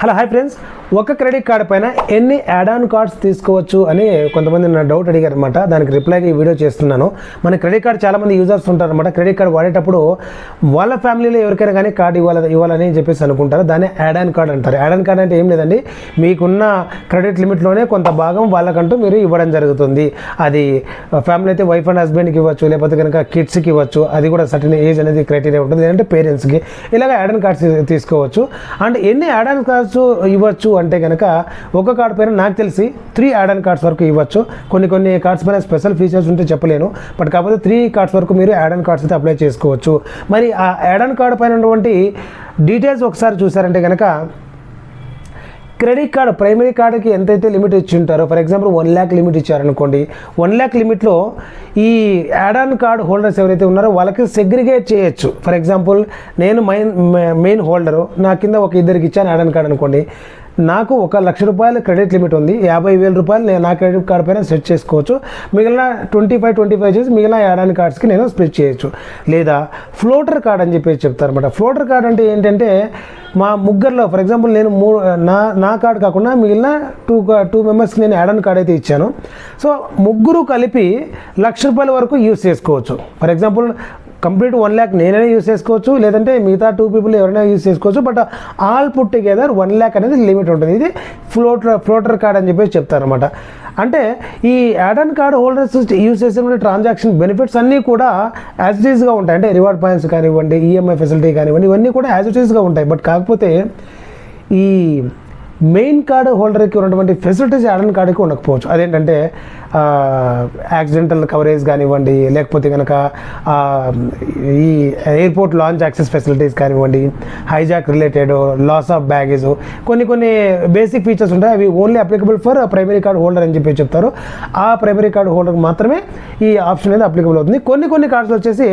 Hello hi friends. ఒక credit card పైన ఎన్ని యాడ్ ఆన్ కార్డ్స్ తీసుకోవచ్చు అని కొంతమంది నా డౌట్ అడిగారు అనమాట దానికి రిప్లైగా ఈ వీడియో చేస్తున్నాను. మన క్రెడిట్ కార్డ్ చాలామంది యూజర్స్ ఉంటారు అనమాట క్రెడిట్ కార్డ్ వాడేటప్పుడు వాళ్ళ ఫ్యామిలీలో ఎవరికైనా కానీ కార్డు ఇవ్వాలి ఇవ్వాలని చెప్పేసి అనుకుంటారు. దాన్ని యాడ్ ఆన్ కార్డ్ అంటారు. యాడ్ ఆన్ కార్డ్ అంటే ఏం లేదండి. మీకున్న క్రెడిట్ లిమిట్లోనే కొంత భాగం వాళ్ళకంటూ మీరు ఇవ్వడం జరుగుతుంది. అది ఫ్యామిలీ అయితే వైఫ్ అండ్ హస్బెండ్కి ఇవ్వచ్చు లేకపోతే కనుక కిడ్స్కి ఇవ్వచ్చు అది కూడా సర్టన్ ఏజ్ అనేది క్రైటీరియా ఉంటుంది. లేదంటే పేరెంట్స్కి ఇలాగ యాడ్ ఆన్ కార్డ్స్ తీసుకోవచ్చు. అండ్ ఎన్ని యాడ్ ఆన్ కార్డ్స్ ఇవ్వచ్చు అంటే కనుక ఒక కార్డ్ పైన నాకు తెలిసి త్రీ యాడ్ అండ్ కార్డ్స్ వరకు ఇవ్వచ్చు. కొన్ని కొన్ని కార్డ్స్ పైన స్పెషల్ ఫీచర్స్ ఉంటే చెప్పలేను. బట్ కాకపోతే త్రీ కార్డ్స్ వరకు మీరు యాడ్ అండ్ కార్డ్స్ అయితే అప్లై చేసుకోవచ్చు. మరి ఆ యాడ్ అండ్ కార్డ్ పైన ఉన్నటువంటి డీటెయిల్స్ ఒకసారి చూసారంటే కనుక క్రెడిట్ కార్డ్ ప్రైమరీ కార్డుకి ఎంతైతే లిమిట్ ఇచ్చి ఉంటారో for example one lakh limit ఇచ్చారనుకోండి వన్ ల్యాక్ లిమిట్లో ఈ యాడ్ ఆన్ కార్డ్ హోల్డర్స్ ఎవరైతే ఉన్నారో వాళ్ళకి సెగ్రిగేట్ చేయొచ్చు. ఫర్ ఎగ్జాంపుల్ నేను మెయిన్ మెయిన్ హోల్డరు నా కింద ఒక ఇద్దరికి ఇచ్చాను యాడ్ ఆన్ అనుకోండి నాకు ఒక లక్ష రూపాయల క్రెడిట్ లిమిట్ ఉంది. యాభై వేల రూపాయలు నేను నా క్రెడిట్ కార్డ్ పైన సెట్ చేసుకోవచ్చు. మిగిలిన ట్వంటీ ఫైవ్ ట్వంటీ ఫైవ్ చేసి మిగిలిన ఏడాది కార్డ్స్కి నేను స్ప్లిట్ చేయొచ్చు. లేదా ఫ్లోటర్ కార్డ్ అని చెప్పేసి చెప్తారు అనమాట ఫ్లోటర్ కార్డ్ అంటే ఏంటంటే మా ముగ్గురులో ఫర్ ఎగ్జాంపుల్ నేను మూ నా నా కార్డ్ కాకుండా మిగిలిన టూ టూ మెంబర్స్కి నేను యాడ్ ఆన్ కార్డ్ అయితే ఇచ్చాను. సో ముగ్గురు కలిపి లక్ష రూపాయల వరకు యూస్ చేసుకోవచ్చు. For example complete one lakh నేనైనా యూస్ చేసుకోవచ్చు లేదంటే మిగతా టూ పీపుల్ ఎవరైనా యూస్ చేసుకోవచ్చు but all put together one lakh అనేది లిమిట్ ఉంటుంది. ఇది ఫ్లోటర్ ఫ్లోటర్ కార్డ్ అని చెప్పేసి చెప్తారనమాట అంటే ఈ add on card holders use చేసిన ట్రాన్సాక్షన్ బెనిఫిట్స్ అన్నీ కూడా యాజ్ ఇట్ ఈస్గా ఉంటాయి. అంటే రివార్డ్ పాయింట్స్ కానివ్వండి ఈఎంఐ ఫెసిలిటీ కానివ్వండి ఇవన్నీ కూడా యాజ్ ఇట్ ఈస్గా ఉంటాయి. బట్ కాకపోతే ఈ మెయిన్ కార్డు హోల్డర్కి ఉన్నటువంటి ఫెసిలిటీస్ యాడన్ కార్డుకి ఉండకపోవచ్చు. అదేంటంటే యాక్సిడెంటల్ కవరేజ్ కానివ్వండి లేకపోతే కనుక ఈ ఎయిర్పోర్ట్ లాంచ్ యాక్సెస్ ఫెసిలిటీస్ కానివ్వండి hijack related loss of baggage కొన్ని కొన్ని బేసిక్ ఫీచర్స్ ఉంటాయి. అవి only applicable for primary card holder అని చెప్పి చెప్తారు. ఆ ప్రైమరీ కార్డ్ హోల్డర్ మాత్రమే ఈ ఆప్షన్ అనేది అప్లికబుల్ అవుతుంది. కొన్ని కొన్ని కార్డ్స్ వచ్చేసి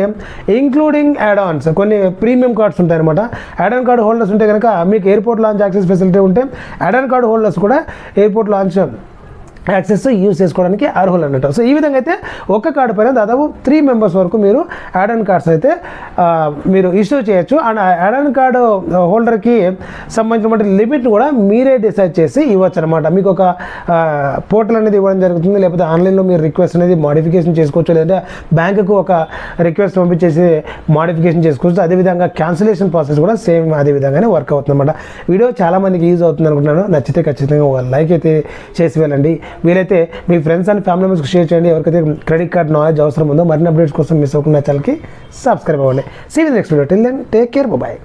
ఇంక్లూడింగ్ యాడాన్స్ కొన్ని ప్రీమియం కార్డ్స్ ఉంటాయి అనమాట యాడాన్ కార్డు కార్డ్ హోల్డర్స్ ఉంటే కనుక మీకు ఎయిర్పోర్ట్ లాంచ్ యాక్సెస్ ఫెసిలిటీ ఉంటే అడర్ కార్డ్ హోల్డర్స్ కూడా ఎయిర్పోర్ట్ లాంచ్ యాక్సెస్ యూజ్ చేసుకోవడానికి అర్హులు అన్నట్టు సో ఈ విధంగా అయితే ఒక కార్డు పైన దాదాపు త్రీ మెంబర్స్ వరకు మీరు యాడ్ ఆన్ కార్డ్స్ అయితే మీరు ఇష్యూ చేయొచ్చు. అండ్ ఆ యాడ్ ఆన్ కార్డు హోల్డర్కి సంబంధించినటువంటి లిమిట్ కూడా మీరే డిసైడ్ చేసి ఇవ్వచ్చు అనమాట మీకు ఒక పోర్టల్ అనేది ఇవ్వడం జరుగుతుంది లేకపోతే ఆన్లైన్లో మీరు రిక్వెస్ట్ అనేది మాడిఫికేషన్ చేసుకోవచ్చు లేదా బ్యాంకుకు ఒక రిక్వెస్ట్ పంపించేసి మాడిఫికేషన్ చేసుకోవచ్చు. అదేవిధంగా క్యాన్సిలేషన్ ప్రాసెస్ కూడా సేమ్ అదే విధంగానే వర్క్ అవుతుంది అనమాట వీడియో చాలా మందికి యూజ్ అవుతుంది అనుకుంటున్నాను నచ్చితే ఖచ్చితంగా ఒక లైక్ అయితే చేసి వెళ్ళండి. వీలైతే మీ ఫ్రెండ్స్ అండ్ ఫ్యామిలీ మెంబర్స్కి షేర్ చేయండి. ఎవరికైతే క్రెడిట్ కార్డ్ నాలెడ్జ్ అవసరం ఉందో మరిన్ని అప్డేట్స్ కోసం మిస్ అవ్వకుండా ఛానల్కి సబ్స్క్రైబ్ అవ్వండి. See next video till then take care bye